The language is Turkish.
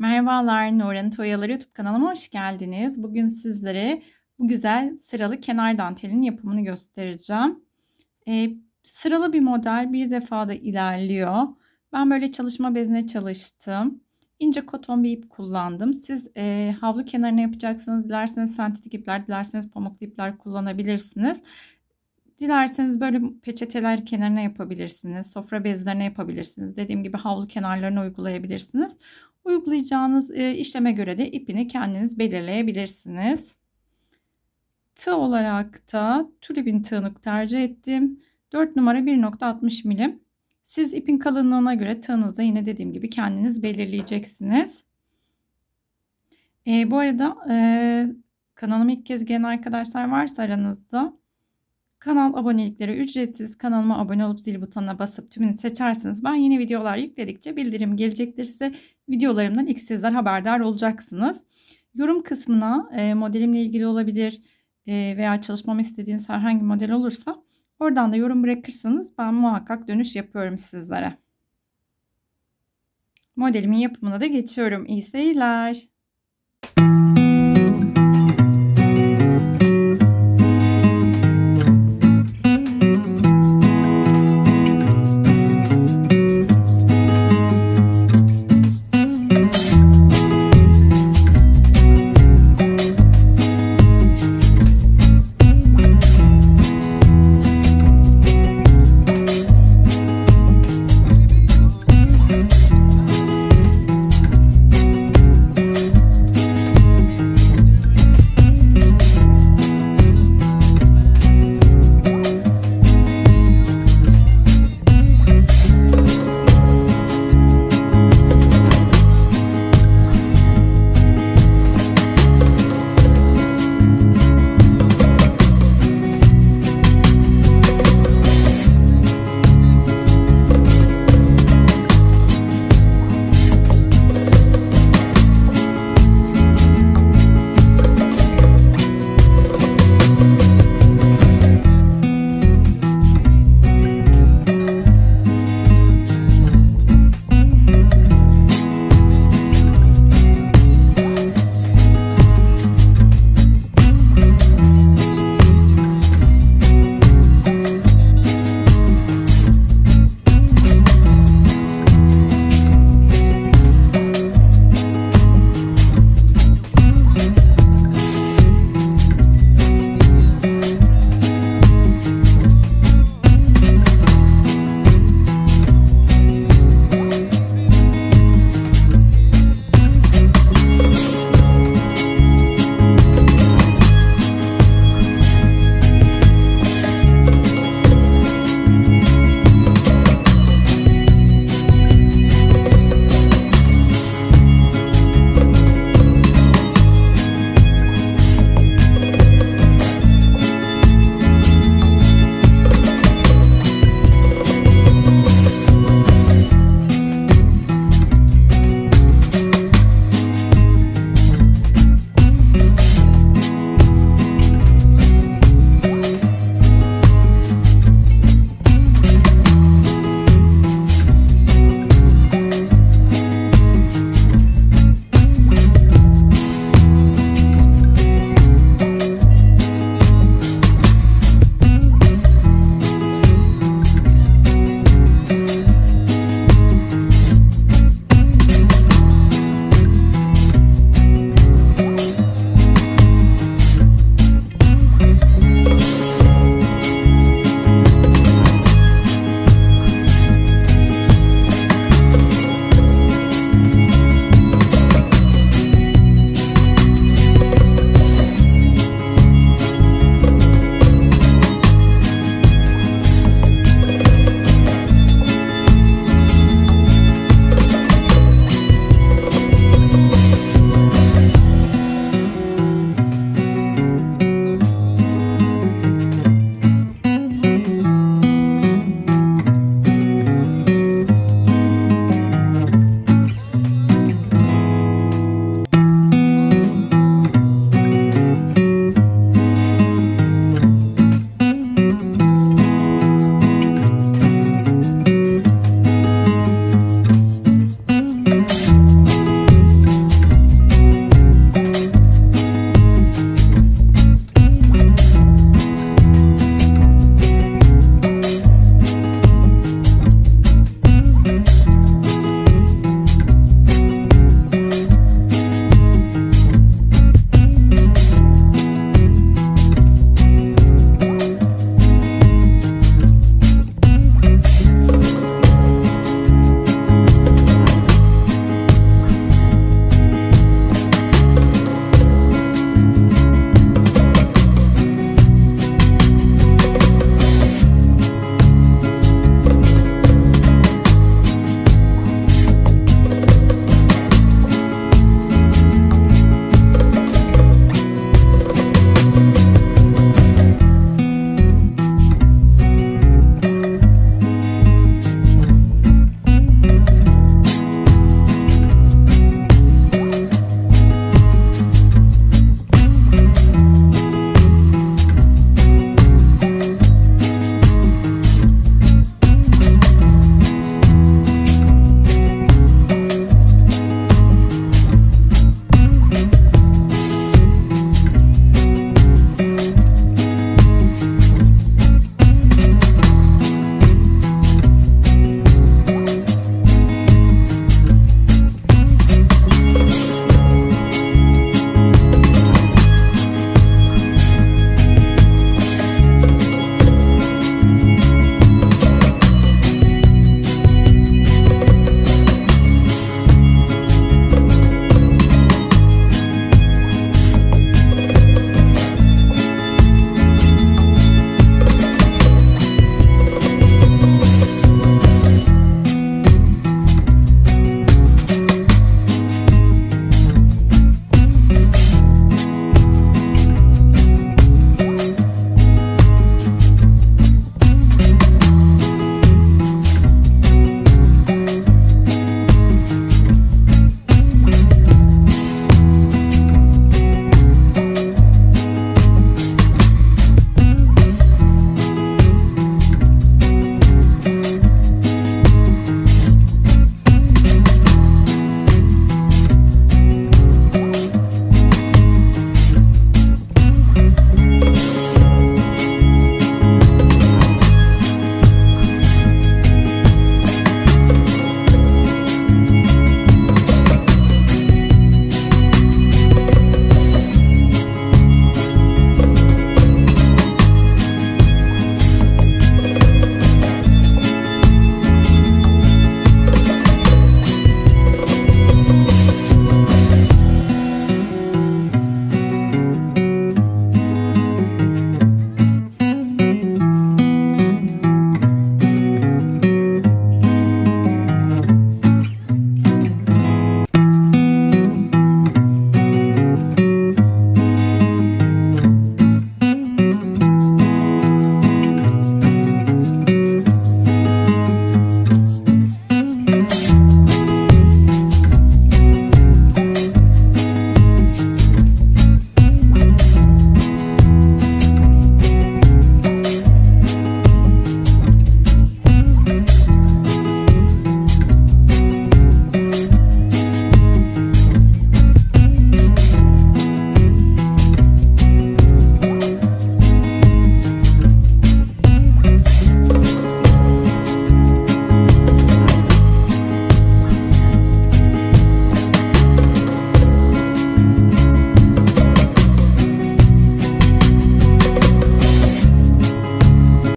Merhabalar, Nuran Toyaları YouTube kanalıma hoş geldiniz. Bugün sizlere bu güzel sıralı kenar dantelinin yapımını göstereceğim. Ee, sıralı bir model bir defada ilerliyor. Ben böyle çalışma bezine çalıştım. İnce koton bir ip kullandım. Siz e, havlu kenarına yapacaksınız. Dilerseniz sentetik ipler, dilerseniz pamuklu ipler kullanabilirsiniz. Dilerseniz böyle peçeteler kenarına yapabilirsiniz. Sofra bezlerine yapabilirsiniz. Dediğim gibi havlu kenarlarına uygulayabilirsiniz. Uygulayacağınız e, işleme göre de ipini kendiniz belirleyebilirsiniz. Tığ olarak da tülibin tığını tercih ettim. 4 numara 1.60 milim. Siz ipin kalınlığına göre tığınızda yine dediğim gibi kendiniz belirleyeceksiniz. E, bu arada e, kanalıma ilk kez gelen arkadaşlar varsa aranızda kanal abonelikleri ücretsiz. Kanalıma abone olup zil butonuna basıp tümünü seçerseniz ben yeni videolar yükledikçe bildirim gelecektir size. Videolarımdan ilk sizler haberdar olacaksınız. Yorum kısmına e, modelimle ilgili olabilir e, veya çalışmamı istediğiniz herhangi model olursa oradan da yorum bırakırsanız ben muhakkak dönüş yapıyorum sizlere. Modelimin yapımına da geçiyorum. İyi seyirler.